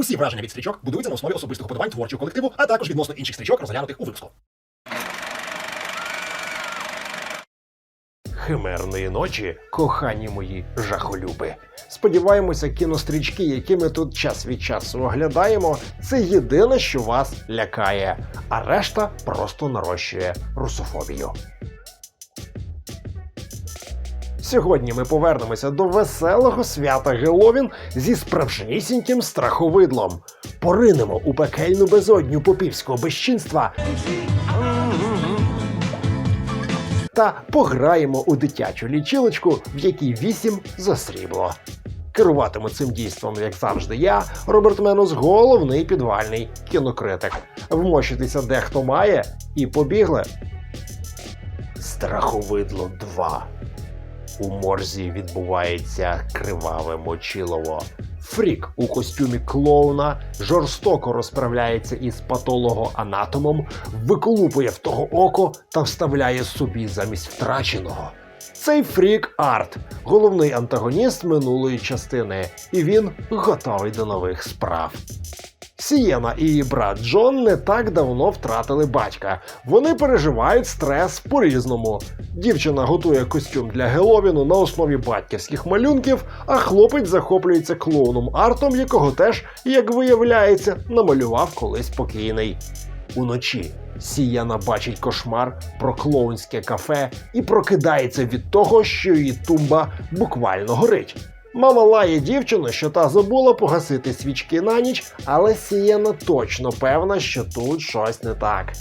Усі враження від стрічок будуються на основі особистих уподобань творчого колективу, а також відносно інших стрічок, розглянутих у випуску. Химерної ночі, кохані мої жахолюби. Сподіваємося, кінострічки, які ми тут час від часу оглядаємо, це єдине, що вас лякає, а решта просто нарощує русофобію. Сьогодні ми повернемося до веселого свята Геловін зі справжнісіньким страховидлом. Поринемо у пекельну безодню попівського безчинства та пограємо у дитячу лічилочку, в якій вісім за срібло. Керуватиму цим дійством, як завжди, я, Роберт Менус, головний підвальний кінокритик. Вмощитися дехто має, і побігли. Страховидло 2. У морзі відбувається криваве мочилово. Фрік у костюмі клоуна жорстоко розправляється із патологоанатомом, виколупує в того око та вставляє собі замість втраченого. Цей фрік арт, головний антагоніст минулої частини, і він готовий до нових справ. Сієна і її брат Джон не так давно втратили батька. Вони переживають стрес по-різному. Дівчина готує костюм для Геловіну на основі батьківських малюнків, а хлопець захоплюється клоуном артом, якого теж, як виявляється, намалював колись покійний. Уночі Сіяна бачить кошмар про клоунське кафе і прокидається від того, що її тумба буквально горить. Мама лає дівчину, що та забула погасити свічки на ніч, але Сіяна точно певна, що тут щось не так.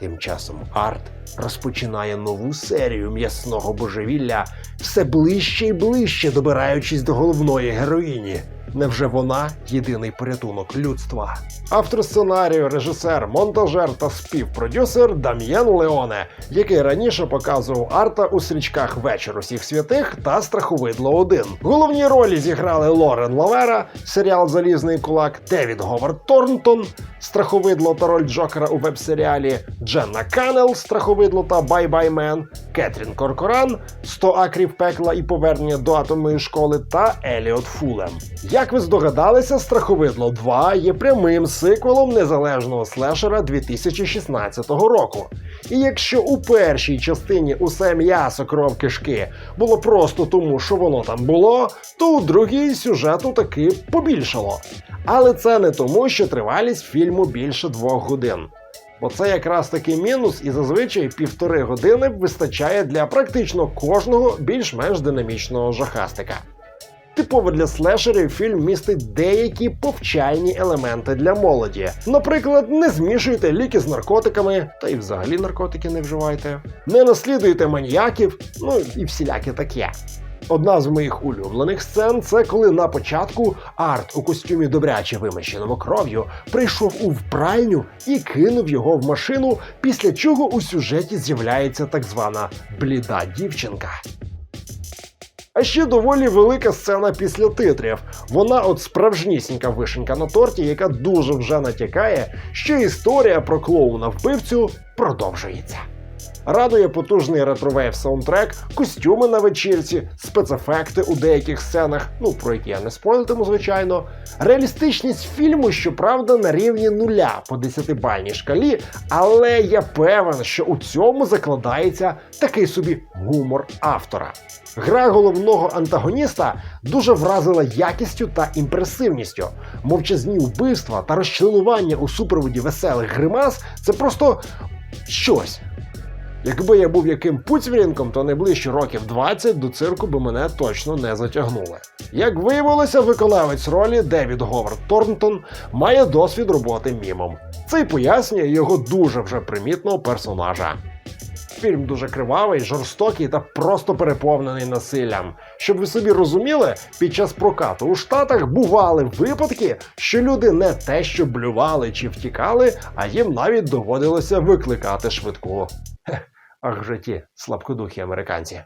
Тим часом Арт розпочинає нову серію м'ясного божевілля, все ближче і ближче добираючись до головної героїні. Невже вона єдиний порятунок людства? Автор сценарію, режисер, монтажер та співпродюсер Дам'єн Леоне, який раніше показував арта у стрічках Вечір усіх святих та Страховидло 1. Головні ролі зіграли Лорен Лавера, серіал Залізний кулак, Девід Говард Торнтон, Страховидло та роль Джокера у веб-серіалі, Дженна Канел, Страховидло та Бай Бай Мен, Кетрін Коркоран, 100 акрів пекла і повернення до атомної школи та Еліот Фулем. Як ви здогадалися, Страховидло 2 є прямим сиквелом незалежного слешера 2016 року. І якщо у першій частині усе м'ясо кров кишки було просто тому, що воно там було, то у другій сюжету таки побільшало. Але це не тому, що тривалість фільму більше двох годин. Бо це якраз таки мінус, і зазвичай півтори години вистачає для практично кожного більш-менш динамічного жахастика. Типово для слешерів фільм містить деякі повчальні елементи для молоді. Наприклад, не змішуйте ліки з наркотиками, та й взагалі наркотики не вживайте, не наслідуйте маніяків, ну і всіляке таке. Одна з моїх улюблених сцен це коли на початку арт у костюмі добряче вимащеному кров'ю прийшов у впральню і кинув його в машину, після чого у сюжеті з'являється так звана бліда дівчинка. А ще доволі велика сцена після титрів. Вона от справжнісінька вишенька на торті, яка дуже вже натякає, що історія про клоуна вбивцю продовжується. Радує потужний ретровейв саундтрек, костюми на вечірці, спецефекти у деяких сценах, ну про які я не спойлитиму, звичайно. Реалістичність фільму, щоправда, на рівні нуля по 10-бальній шкалі, але я певен, що у цьому закладається такий собі гумор автора. Гра головного антагоніста дуже вразила якістю та імпресивністю. Мовчазні вбивства та розчленування у супроводі веселих гримас це просто щось. Якби я був яким пуцвірінком, то найближчі років 20 до цирку би мене точно не затягнули. Як виявилося, виконавець ролі Девід Говард Торнтон має досвід роботи мімом. Це й пояснює його дуже вже примітного персонажа. Фільм дуже кривавий, жорстокий та просто переповнений насиллям. Щоб ви собі розуміли, під час прокату у Штатах бували випадки, що люди не те, що блювали чи втікали, а їм навіть доводилося викликати швидку. Ах в житті, слабкодухі американці.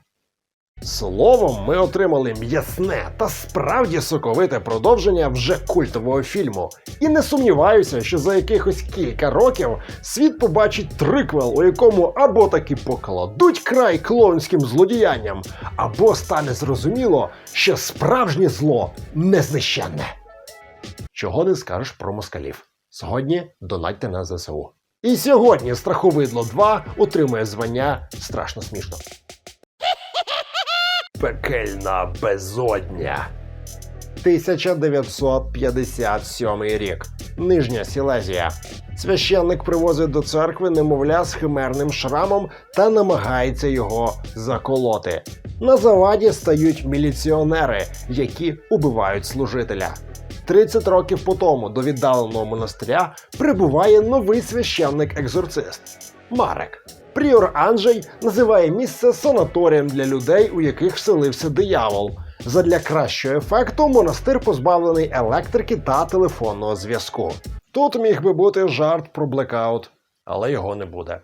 Словом, ми отримали м'ясне та справді соковите продовження вже культового фільму. І не сумніваюся, що за якихось кілька років світ побачить триквел, у якому або таки покладуть край клоунським злодіянням, або стане зрозуміло, що справжнє зло незнищенне. Чого не скажеш про москалів? Сьогодні донатьте на ЗСУ. І сьогодні страховидло 2 отримує звання страшно смішно. Пекельна безодня. 1957 рік. Нижня Сілезія. Священник привозить до церкви немовля з химерним шрамом та намагається його заколоти. На заваді стають міліціонери, які убивають служителя. 30 років по тому до віддаленого монастиря прибуває новий священник-екзорцист Марек. Пріор Анджей називає місце санаторієм для людей, у яких вселився диявол. Задля кращого ефекту монастир позбавлений електрики та телефонного зв'язку. Тут міг би бути жарт про блекаут, але його не буде.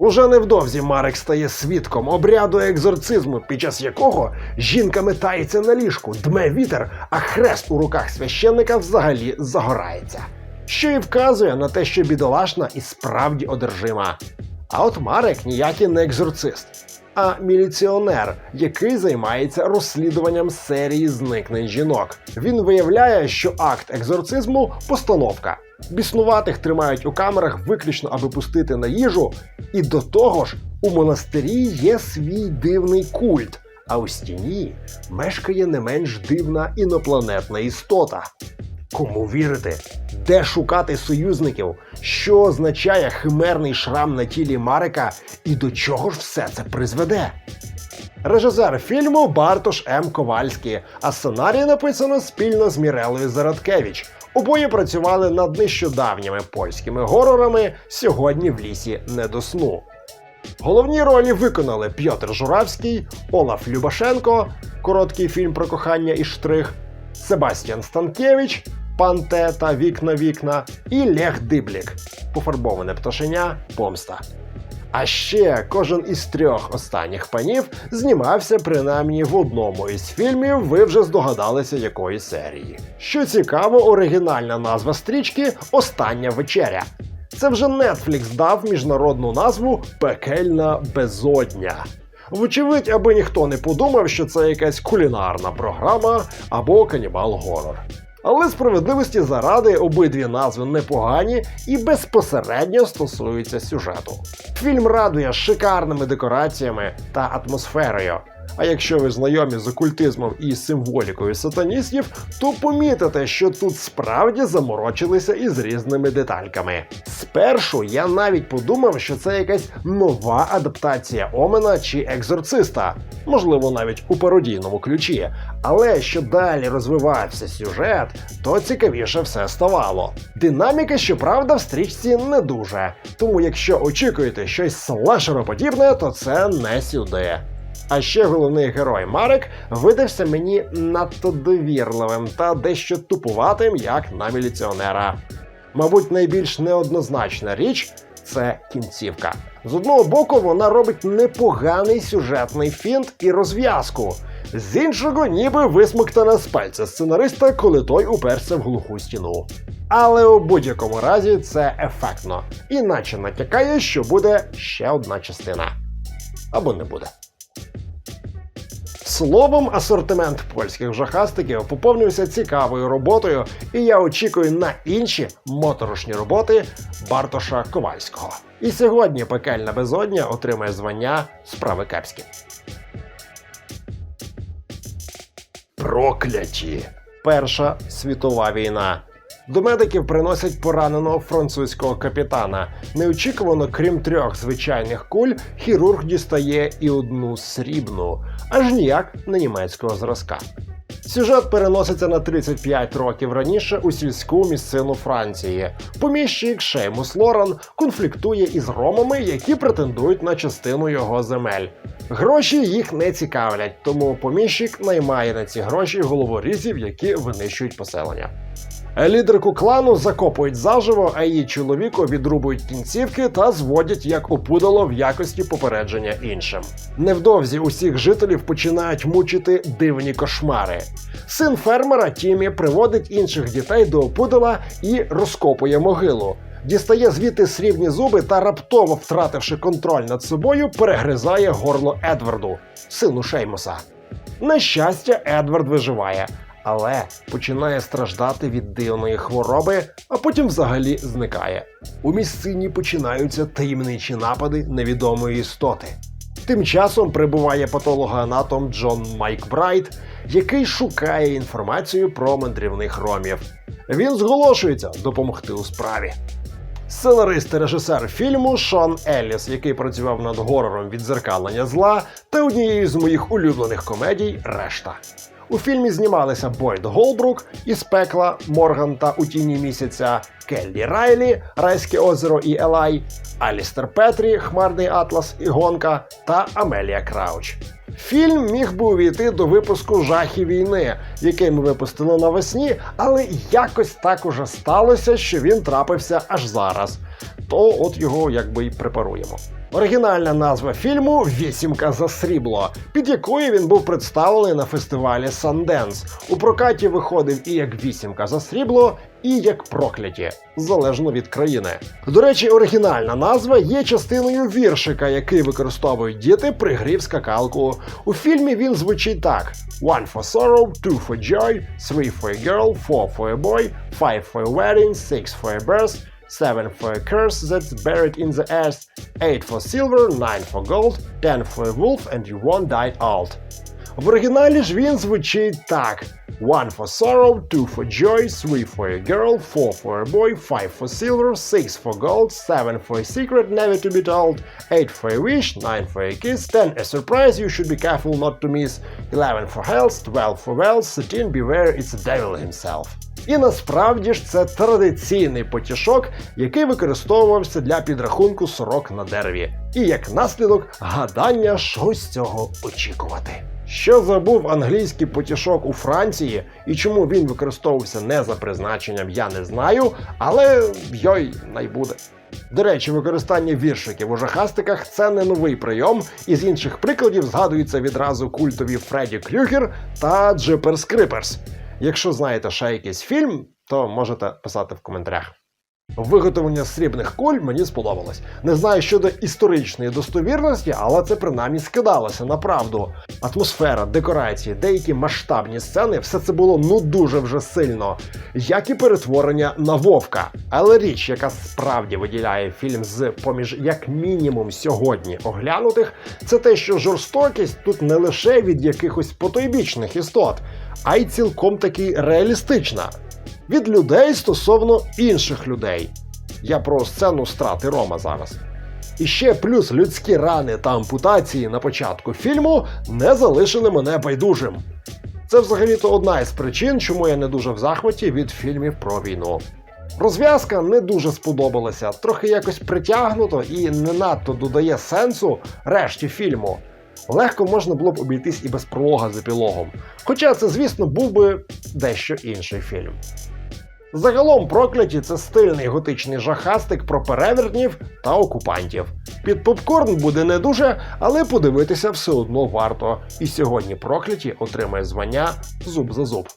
Уже невдовзі Марек стає свідком обряду екзорцизму, під час якого жінка метається на ліжку, дме вітер, а хрест у руках священника взагалі загорається. Що і вказує на те, що бідолашна і справді одержима. А от Марек ніякий не екзорцист, а міліціонер, який займається розслідуванням серії зникнень жінок. Він виявляє, що акт екзорцизму постановка. Біснуватих тримають у камерах виключно, аби пустити на їжу. І до того ж, у монастирі є свій дивний культ, а у стіні мешкає не менш дивна інопланетна істота. Кому вірити? Де шукати союзників? Що означає химерний шрам на тілі Марика і до чого ж все це призведе? Режисер фільму Бартош М. Ковальський, а сценарій написано спільно з Мірелою Зарадкевич. Обоє працювали над нещодавніми польськими горорами сьогодні в лісі не до сну. Головні ролі виконали Пьотр Журавський, Олаф Любашенко, короткий фільм про кохання і штрих, Себастьян Станкевич, Панте та Вікна Вікна і Лех Диблік, пофарбоване пташеня Помста. А ще кожен із трьох останніх панів знімався принаймні в одному із фільмів, ви вже здогадалися якої серії. Що цікаво, оригінальна назва стрічки Остання вечеря. Це вже Netflix дав міжнародну назву Пекельна безодня. Вочевидь, аби ніхто не подумав, що це якась кулінарна програма або канібал-горор. Але справедливості заради обидві назви непогані і безпосередньо стосуються сюжету. Фільм радує шикарними декораціями та атмосферою. А якщо ви знайомі з окультизмом і символікою сатаністів, то помітите, що тут справді заморочилися із різними детальками. Спершу я навіть подумав, що це якась нова адаптація Омена чи екзорциста, можливо, навіть у пародійному ключі. Але що далі розвивався сюжет, то цікавіше все ставало. Динаміка, щоправда, в стрічці не дуже. Тому, якщо очікуєте щось слешероподібне, то це не сюди. А ще головний герой Марек видався мені надто довірливим та дещо тупуватим, як на міліціонера. Мабуть, найбільш неоднозначна річ це кінцівка. З одного боку, вона робить непоганий сюжетний фінт і розв'язку. З іншого, ніби висмоктана з пальця сценариста, коли той уперся в глуху стіну. Але у будь-якому разі це ефектно, іначе натякає, що буде ще одна частина. Або не буде. Словом, асортимент польських жахастиків поповнився цікавою роботою, і я очікую на інші моторошні роботи Бартоша Ковальського. І сьогодні пекельна безодня отримає звання справи кепські. Прокляті! Перша світова війна. До медиків приносять пораненого французького капітана. Неочікувано, крім трьох звичайних куль, хірург дістає і одну срібну, аж ніяк не німецького зразка. Сюжет переноситься на 35 років раніше у сільську місцину Франції. Поміщик Шеймус Лоран конфліктує із ромами, які претендують на частину його земель. Гроші їх не цікавлять, тому поміщик наймає на ці гроші головорізів, які винищують поселення. Лідерку клану закопують заживо, а її чоловіку відрубують кінцівки та зводять як опудало в якості попередження іншим. Невдовзі усіх жителів починають мучити дивні кошмари. Син фермера Тімі приводить інших дітей до опудала і розкопує могилу. Дістає звідти срібні зуби та раптово, втративши контроль над собою, перегризає горло Едварду, сину Шеймуса. На щастя, Едвард виживає, але починає страждати від дивної хвороби, а потім взагалі зникає. У місцині починаються таємничі напади невідомої істоти. Тим часом прибуває патологоанатом Джон Майк Брайт, який шукає інформацію про мандрівних ромів. Він зголошується допомогти у справі. Сценарист та режисер фільму Шон Елліс, який працював над горором відзеркалення зла та однією з моїх улюблених комедій Решта. У фільмі знімалися Бойд Голбрук із пекла Морган та у тіні місяця, Келлі Райлі, Райське озеро і Елай, Алістер Петрі, Хмарний Атлас і Гонка та Амелія Крауч. Фільм міг би увійти до випуску жахи війни, який ми випустили навесні, але якось так уже сталося, що він трапився аж зараз. То от його якби й препаруємо. Оригінальна назва фільму Вісімка за срібло, під якою він був представлений на фестивалі Sundance. У прокаті виходив і як вісімка за срібло, і як прокляті, залежно від країни. До речі, оригінальна назва є частиною віршика, який використовують діти при грі в скакалку. У фільмі він звучить так: One for sorrow, two for joy, three for a girl, four for a boy, five for a wedding, six for a birth, seven for a curse that's buried in the earth, eight for silver, nine for gold, ten for a wolf, and you won't die old. В оригіналі ж він звучить так: One for sorrow, two for joy, three for a girl, four for a boy, five for silver, six for gold, seven for a secret never to be told, eight for a wish, nine for a kiss, ten a surprise you should be careful not to miss, eleven for health, twelve for wealth, thirteen beware it's the devil himself. І насправді ж це традиційний потішок, який використовувався для підрахунку сорок на дереві, і як наслідок гадання, що з цього очікувати. Що забув англійський потішок у Франції і чому він використовувався не за призначенням, я не знаю, але йой найбуде. До речі, використання віршиків у жахастиках це не новий прийом. Із інших прикладів згадуються відразу культові Фредді Крюгер та Джиперс Криперс. Якщо знаєте ще якийсь фільм, то можете писати в коментарях. Виготовлення срібних куль мені сподобалось. Не знаю щодо історичної достовірності, але це принаймні скидалося на правду. Атмосфера, декорації, деякі масштабні сцени все це було ну дуже вже сильно, як і перетворення на вовка. Але річ, яка справді виділяє фільм з поміж як мінімум сьогодні оглянутих, це те, що жорстокість тут не лише від якихось потойбічних істот, а й цілком таки реалістична від людей стосовно інших людей. Я про сцену страти Рома зараз. І ще плюс людські рани та ампутації на початку фільму не залишили мене байдужим. Це взагалі-то одна із причин, чому я не дуже в захваті від фільмів про війну. Розв'язка не дуже сподобалася, трохи якось притягнуто і не надто додає сенсу решті фільму. Легко можна було б обійтись і без пролога з епілогом. Хоча це, звісно, був би дещо інший фільм. Загалом прокляті це стильний готичний жахастик про перевертнів та окупантів. Під попкорн буде не дуже, але подивитися все одно варто. І сьогодні прокляті отримає звання зуб за зуб.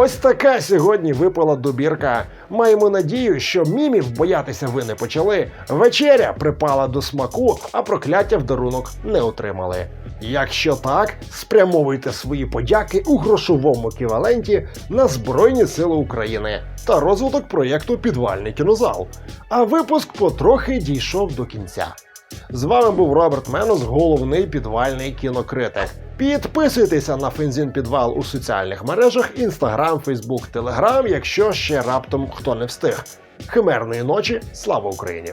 Ось така сьогодні випала добірка. Маємо надію, що мімів боятися ви не почали. Вечеря припала до смаку, а прокляття в дарунок не отримали. Якщо так, спрямовуйте свої подяки у грошовому еквіваленті на Збройні Сили України та розвиток проєкту Підвальний кінозал. А випуск потрохи дійшов до кінця. З вами був Роберт Менос, головний підвальний кінокритик. Підписуйтеся на Фензін Підвал у соціальних мережах Інстаграм, Фейсбук, Телеграм, якщо ще раптом хто не встиг. Химерної ночі, слава Україні!